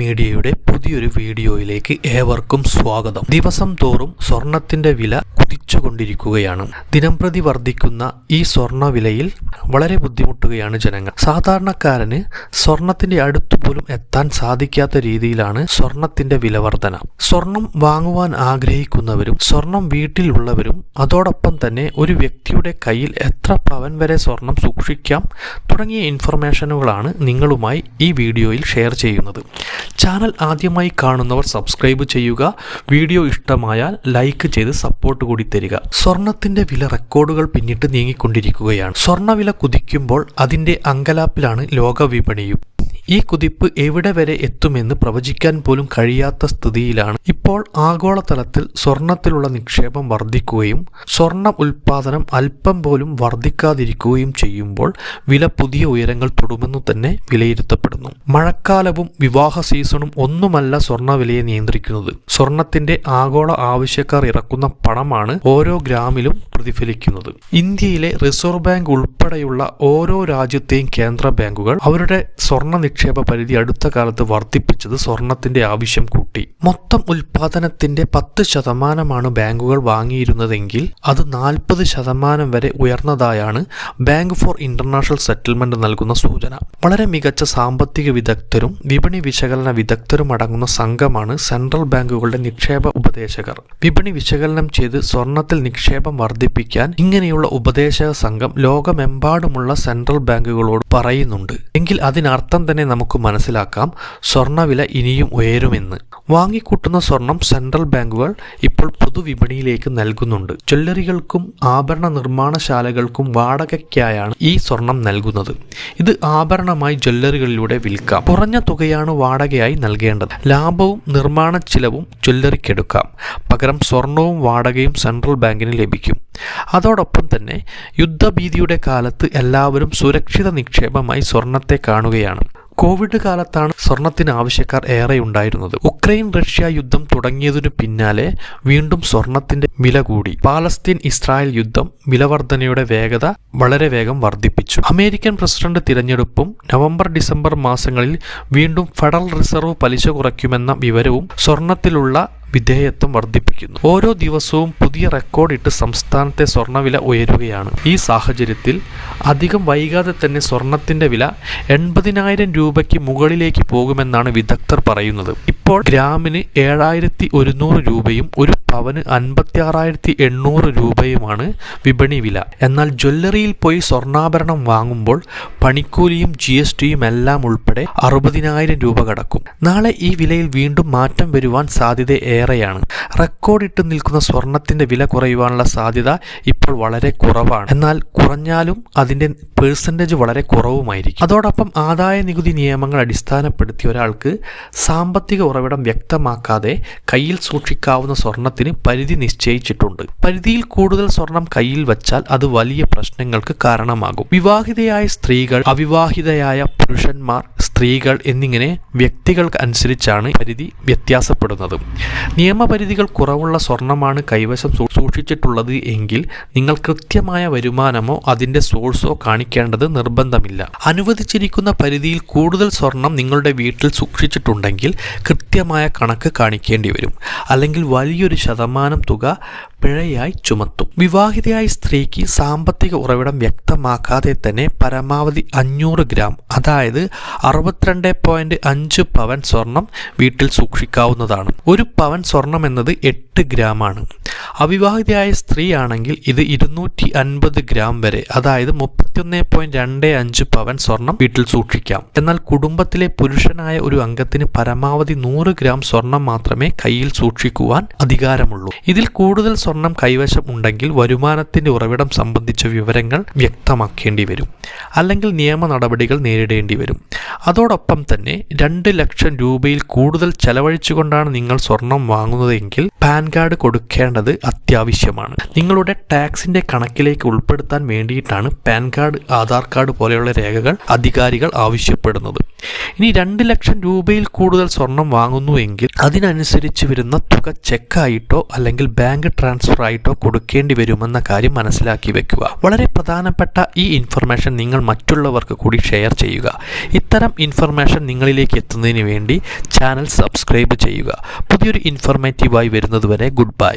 മീഡിയയുടെ പുതിയൊരു വീഡിയോയിലേക്ക് ഏവർക്കും സ്വാഗതം. ദിവസം തോറും സ്വർണത്തിന്റെ വില കുതിച്ചുകൊണ്ടിരിക്കുകയാണ്. ദിനംപ്രതി വർദ്ധിക്കുന്ന ഈ സ്വർണവിലയിൽ വളരെ ബുദ്ധിമുട്ടുകയാണ് ജനങ്ങൾ. സാധാരണക്കാരന് സ്വർണത്തിന്റെ അടുത്തു പോലും എത്താൻ സാധിക്കാത്ത രീതിയിലാണ് സ്വർണത്തിന്റെ വില വർധന സ്വർണം വാങ്ങുവാൻ ആഗ്രഹിക്കുന്നവരും സ്വർണം വീട്ടിലുള്ളവരും അതോടൊപ്പം തന്നെ ഒരു വ്യക്തിയുടെ കയ്യിൽ എത്ര പവൻ വരെ സ്വർണം സൂക്ഷിക്കാം തുടങ്ങിയ ഇൻഫർമേഷനുകളാണ് നിങ്ങളുമായി ഈ വീഡിയോയിൽ ഷെയർ ചെയ്യുന്നത്. ചാനൽ ആദ്യമായി കാണുന്നവർ സബ്സ്ക്രൈബ് ചെയ്യുക. വീഡിയോ ഇഷ്ടമായാൽ ലൈക്ക് ചെയ്ത് സപ്പോർട്ട് കൂടി തരിക. സ്വർണത്തിന്റെ വില റെക്കോർഡുകൾ പിന്നിട്ട് നീങ്ങിക്കൊണ്ടിരിക്കുകയാണ്. സ്വർണവില കുതിക്കുമ്പോൾ അതിന്റെ അങ്കലാപ്പിലാണ് ലോക വിപണിയും ഈ കുതിപ്പ് എവിടെ വരെ എത്തുമെന്ന് പ്രവചിക്കാൻ പോലും കഴിയാത്ത സ്ഥിതിയിലാണ്. ഇപ്പോൾ ആഗോളതലത്തിൽ സ്വർണത്തിലുള്ള നിക്ഷേപം വർദ്ധിക്കുകയും സ്വർണ ഉൽപാദനം അല്പം പോലും വർദ്ധിക്കാതിരിക്കുകയും ചെയ്യുമ്പോൾ വില പുതിയ ഉയരങ്ങൾ തൊടുമെന്നു തന്നെ വിലയിരുത്തപ്പെടുന്നു. മഴക്കാലവും വിവാഹ സീസണും ഒന്നുമല്ല സ്വർണവിലയെ നിയന്ത്രിക്കുന്നത്. സ്വർണത്തിന്റെ ആഗോള ആവശ്യക്കാർ ഇറക്കുന്ന പണമാണ് ഓരോ ഗ്രാമിലും പ്രതിഫലിക്കുന്നത്. ഇന്ത്യയിലെ റിസർവ് ബാങ്ക് ഉൾപ്പെടെയുള്ള ഓരോ രാജ്യത്തെയും കേന്ദ്ര ബാങ്കുകൾ അവരുടെ സ്വർണ നിക്ഷേപ പരിധി അടുത്ത കാലത്ത് വർദ്ധിപ്പിച്ചത് സ്വർണത്തിന്റെ ആവശ്യം കൂട്ടി. മൊത്തം ഉൽപാദനത്തിന്റെ പത്ത് ശതമാനമാണ് ബാങ്കുകൾ വാങ്ങിയിരുന്നതെങ്കിൽ അത് നാൽപ്പത് ശതമാനം വരെ ഉയർന്നതായാണ് ബാങ്ക് ഫോർ ഇന്റർനാഷണൽ സെറ്റിൽമെന്റ് നൽകുന്ന സൂചന. വളരെ മികച്ച സാമ്പത്തിക വിദഗ്ധരും വിപണി വിശകലന വിദഗ്ധരും അടങ്ങുന്ന സംഘമാണ് സെൻട്രൽ ബാങ്കുകളുടെ നിക്ഷേപ ഉപദേശകർ. വിപണി വിശകലനം ചെയ്ത് സ്വർണത്തിൽ നിക്ഷേപം വർദ്ധിപ്പിക്കാൻ ഇങ്ങനെയുള്ള ഉപദേശക സംഘം ലോകമെമ്പാടുമുള്ള സെൻട്രൽ ബാങ്കുകളോട് പറയുന്നുണ്ട്. എങ്കിൽ അതിനർത്ഥം തന്നെ നമുക്ക് മനസ്സിലാക്കാം സ്വർണവില ഇനിയും ഉയരുമെന്ന്. വാങ്ങിക്കൂട്ടുന്ന സ്വർണം സെൻട്രൽ ബാങ്കുകൾ ഇപ്പോൾ പൊതുവിപണിയിലേക്ക് നൽകുന്നുണ്ട്. ജ്വല്ലറികൾക്കും ആഭരണ നിർമ്മാണശാലകൾക്കും വാടകയ്ക്കായാണ് ഈ സ്വർണം നൽകുന്നത്. ഇത് ആഭരണമായി ജ്വല്ലറികളിലൂടെ വിൽക്കാം. കുറഞ്ഞ തുകയാണ് വാടകയായി നൽകേണ്ടത്. ലാഭവും നിർമ്മാണ ചിലവും ജ്വല്ലറിക്കെടുക്കാം. പകരം സ്വർണവും വാടകയും സെൻട്രൽ ബാങ്കിന് ലഭിക്കും. അതോടൊപ്പം തന്നെ യുദ്ധഭീതിയുടെ കാലത്ത് എല്ലാവരും സുരക്ഷിത നിക്ഷേപമായി സ്വർണത്തെ കാണുകയാണ്. കോവിഡ് കാലത്താണ് സ്വർണത്തിന് ആവശ്യക്കാർ ഏറെ ഉണ്ടായിരുന്നത് ഉക്രൈൻ റഷ്യ യുദ്ധം തുടങ്ങിയതിനു പിന്നാലെ വീണ്ടും സ്വർണത്തിന്റെ വില കൂടി. പാലസ്തീൻ ഇസ്രായേൽ യുദ്ധം വിലവർധനയുടെ വേഗത വളരെ വേഗം വർദ്ധിപ്പിച്ചു. അമേരിക്കൻ പ്രസിഡന്റ് തിരഞ്ഞെടുപ്പും നവംബർ ഡിസംബർ മാസങ്ങളിൽ വീണ്ടും ഫെഡറൽ റിസർവ് പലിശ കുറയ്ക്കുമെന്ന വിവരവും സ്വർണത്തിലുള്ള വിധേയത്വം വർദ്ധിപ്പിക്കുന്നു. ഓരോ ദിവസവും പുതിയ റെക്കോർഡിട്ട് സംസ്ഥാനത്തെ സ്വർണവില ഉയരുകയാണ്. ഈ സാഹചര്യത്തിൽ അധികം വൈകാതെ തന്നെ സ്വർണത്തിന്റെ വില എൺപതിനായിരം രൂപയ്ക്ക് മുകളിലേക്ക് പോകുമെന്നാണ് വിദഗ്ധർ പറയുന്നത്. ഇപ്പോൾ ഗ്രാമിന് ഏഴായിരത്തി ഒരുന്നൂറ് രൂപയും ഒരു പവന് അൻപത്തി ആറായിരത്തി എണ്ണൂറ് രൂപയുമാണ് വിപണി വില. എന്നാൽ ജ്വല്ലറിയിൽ പോയി സ്വർണാഭരണം വാങ്ങുമ്പോൾ പണിക്കൂലിയും ജി എസ് ടിയും എല്ലാം ഉൾപ്പെടെ അറുപതിനായിരം രൂപ കടക്കും. നാളെ ഈ വിലയിൽ വീണ്ടും മാറ്റം വരുവാൻ സാധ്യത ഏറെയാണ്. റെക്കോർഡിട്ട് നിൽക്കുന്ന സ്വർണത്തിന്റെ വില കുറയുവാനുള്ള സാധ്യത ഇപ്പോൾ വളരെ കുറവാണ്. എന്നാൽ കുറഞ്ഞാലും അതിന്റെ പേഴ്സന്റേജ് വളരെ കുറവുമായിരിക്കും. അതോടൊപ്പം ആദായ നികുതി നിയമങ്ങൾ അടിസ്ഥാനപ്പെടുത്തി ഒരാൾക്ക് സാമ്പത്തിക ഉറവിടം വ്യക്തമാക്കാതെ കയ്യിൽ സൂക്ഷിക്കാവുന്ന സ്വർണത്തിന് പരിധി നിശ്ചയിച്ചിട്ടുണ്ട്. പരിധിയിൽ കൂടുതൽ സ്വർണം കയ്യിൽ വച്ചാൽ അത് വലിയ പ്രശ്നങ്ങൾക്ക് കാരണമാകും. വിവാഹിതയായ സ്ത്രീകൾ അവിവാഹിതയായ പുരുഷന്മാർ സ്ത്രീകൾ എന്നിങ്ങനെ വ്യക്തികൾക്ക് അനുസരിച്ചാണ് പരിധി വ്യത്യാസപ്പെടുന്നത്. നിയമപരിധികൾ കുറവുള്ള സ്വർണമാണ് കൈവശം സൂക്ഷിച്ചിട്ടുള്ളത് എങ്കിൽ നിങ്ങൾ കൃത്യമായ വരുമാനമോ അതിന്റെ സോഴ്സോ കാണിക്കേണ്ടത് നിർബന്ധമില്ല. അനുവദിച്ചിരിക്കുന്ന പരിധിയിൽ കൂടുതൽ സ്വർണം നിങ്ങളുടെ വീട്ടിൽ സൂക്ഷിച്ചിട്ടുണ്ടെങ്കിൽ കൃത്യമായ കണക്ക് കാണിക്കേണ്ടി വരും അല്ലെങ്കിൽ വലിയൊരു ശതമാനം തുക പിഴയായി ചുമത്തും. വിവാഹിതയായ സ്ത്രീക്ക് സാമ്പത്തിക ഉറവിടം വ്യക്തമാക്കാതെ തന്നെ പരമാവധി അഞ്ഞൂറ് ഗ്രാം അതായത് അറുപത്തിരണ്ട് പോയിന്റ് അഞ്ച് പവൻ സ്വർണം വീട്ടിൽ സൂക്ഷിക്കാവുന്നതാണ്. ഒരു പവൻ സ്വർണം എന്നത് എട്ട് ഗ്രാമാണ്. അവിവാഹിതയായ സ്ത്രീയാണെങ്കിൽ ഇത് ഇരുന്നൂറ്റി അൻപത് ഗ്രാം വരെ അതായത് മുപ്പത്തിയൊന്ന് പോയിന്റ് രണ്ട് അഞ്ച് പവൻ സ്വർണം വീട്ടിൽ സൂക്ഷിക്കാം. എന്നാൽ കുടുംബത്തിലെ പുരുഷനായ ഒരു അംഗത്തിന് പരമാവധി നൂറ് ഗ്രാം സ്വർണം മാത്രമേ കയ്യിൽ സൂക്ഷിക്കുവാൻ അധികാരമുള്ളൂ. ഇതിൽ കൂടുതൽ സ്വർണം കൈവശം ഉണ്ടെങ്കിൽ വരുമാനത്തിന്റെ ഉറവിടം സംബന്ധിച്ച വിവരങ്ങൾ വ്യക്തമാക്കേണ്ടി വരും. അല്ലെങ്കിൽ നിയമ നടപടികൾ നേരിടേണ്ടി വരും. അതോടൊപ്പം തന്നെ രണ്ട് ലക്ഷം രൂപയിൽ കൂടുതൽ ചെലവഴിച്ചുകൊണ്ടാണ് നിങ്ങൾ സ്വർണം വാങ്ങുന്നതെങ്കിൽ പാൻ കാർഡ് കൊടുക്കേണ്ടത് അത്യാവശ്യമാണ്. നിങ്ങളുടെ ടാക്സിന്റെ കണക്കിലേക്ക് ഉൾപ്പെടുത്താൻ വേണ്ടിയിട്ടാണ് പാൻ കാർഡ് ആധാർ കാർഡ് പോലെയുള്ള രേഖകൾ അധികാരികൾ ആവശ്യപ്പെടുന്നത്. ഇനി രണ്ട് ലക്ഷം രൂപയിൽ കൂടുതൽ സ്വർണം വാങ്ങുന്നുവെങ്കിൽ അതിനനുസരിച്ച് വരുന്ന തുക ചെക്കായിട്ടോ അല്ലെങ്കിൽ ബാങ്ക് ട്രാൻസ്ഫർ ആയിട്ടോ കൊടുക്കേണ്ടി വരുമെന്ന കാര്യം മനസ്സിലാക്കി വെക്കുക. വളരെ പ്രധാനപ്പെട്ട ഈ ഇൻഫർമേഷൻ നിങ്ങൾ മറ്റുള്ളവർക്ക് കൂടി ഷെയർ ചെയ്യുക. ഇത്തരം ഇൻഫർമേഷൻ നിങ്ങളിലേക്ക് എത്തുന്നതിന് വേണ്ടി ചാനൽ സബ്സ്ക്രൈബ് ചെയ്യുക. പുതിയൊരു ഇൻഫർമേറ്റീവായി വരുന്നതുവരെ ഗുഡ് ബൈ.